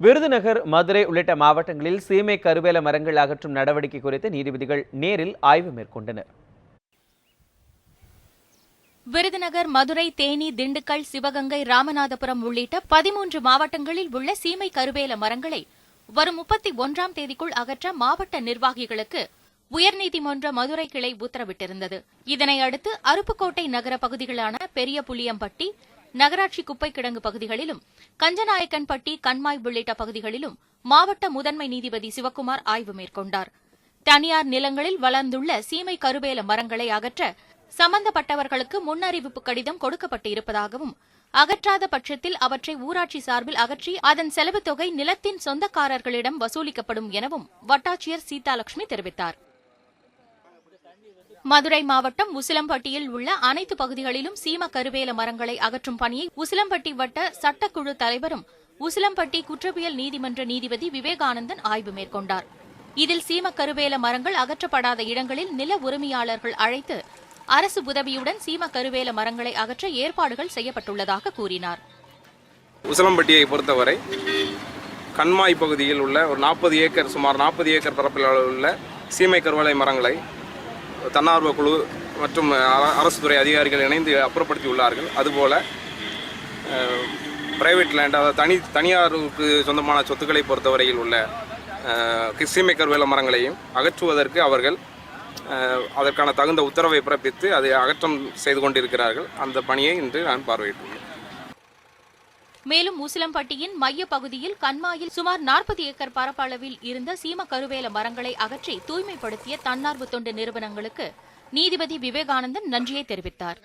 விருதுநகர் மதுரை உள்ளிட்ட மாவட்டங்களில் சீமை கருவேல மரங்கள் அகற்றும் நடவடிக்கை குறித்து நீதிபதிகள் நேரில் ஆய்வு மேற்கொண்டனர். விருதுநகர் மதுரை தேனி திண்டுக்கல் சிவகங்கை ராமநாதபுரம் உள்ளிட்ட பதிமூன்று மாவட்டங்களில் உள்ள சீமை கருவேல மரங்களை வரும் முப்பத்தி ஒன்றாம் தேதிக்குள் அகற்ற மாவட்ட நிர்வாகிகளுக்கு உயர்நீதிமன்ற மதுரை கிளை உத்தரவிட்டிருந்தது. இதனையடுத்து அருப்புக்கோட்டை நகர பகுதிகளான பெரிய புளியம்பட்டி நகராட்சி குப்பை கிடங்கு பகுதிகளிலும் கஞ்சநாயக்கன்பட்டி கண்மாய் உள்ளிட்ட பகுதிகளிலும் மாவட்ட முதன்மை நீதிபதி சிவக்குமார் ஆய்வு மேற்கொண்டார். தனியார் நிலங்களில் வளர்ந்துள்ள சீமை கருவேல மரங்களை அகற்ற சம்பந்தப்பட்டவர்களுக்கு முன்னறிவிப்பு கடிதம் கொடுக்கப்பட்டு இருப்பதாகவும் அகற்றாத பட்சத்தில் அவற்றை ஊராட்சி சார்பில் அகற்றி அதன் செலவு தொகை நிலத்தின் சொந்தக்காரர்களிடம் வசூலிக்கப்படும் எனவும் வட்டாட்சியர் சீதாலட்சுமி தெரிவித்தார். மதுரை மாவட்டம் உசிலம்பட்டியில் உள்ள அனைத்து பகுதிகளிலும் சீம கருவேல மரங்களை அகற்றும் பணியை உசிலம்பட்டி வட்ட சட்டக்குழு தலைவரும் உசிலம்பட்டி குற்றவியல் நீதிமன்ற நீதிபதி விவேகானந்தன் ஆய்வு மேற்கொண்டார். இதில் சீம கருவேல மரங்கள் அகற்றப்படாத இடங்களில் நில உரிமையாளர்கள் அழைத்து அரசு உதவியுடன் சீம கருவேல மரங்களை அகற்ற ஏற்பாடுகள் செய்யப்பட்டுள்ளதாக கூறினார். உசிலம்பட்டியை பொறுத்தவரை கண்மாய் பகுதியில் உள்ள ஒரு நாற்பது ஏக்கர் சுமார் நாற்பது ஏக்கர் பரப்பில் உள்ள சீமை கருவேலை மரங்களை தன்னார்வ குழு மற்றும் அரசு துறை அதிகாரிகள் இணைந்து அப்புறப்படுத்தி உள்ளார்கள். அதுபோல் பிரைவேட் லேண்ட் அதாவது தனி தனியாருக்கு சொந்தமான சொத்துக்களை பொறுத்தவரையில் உள்ள அஹ், சீமை கருவேல மரங்களையும் அகற்றுவதற்கு அவர்கள் அதற்கான தகுந்த உத்தரவை பிறப்பித்து அதை அகற்றம் செய்து கொண்டிருக்கிறார்கள். அந்த பணியை இன்று நான் பார்வையிட்டுள்ளேன். மேலும் உசிலம்பட்டியின் மைய பகுதியில் கண்மாயில் சுமார் நாற்பது ஏக்கர் பரப்பளவில் இருந்த சீம கருவேல மரங்களை அகற்றி தூய்மைப்படுத்திய தன்னார்வ தொண்டு நிறுவனங்களுக்கு நீதிபதி விவேகானந்தன் நன்றியை தெரிவித்தார்.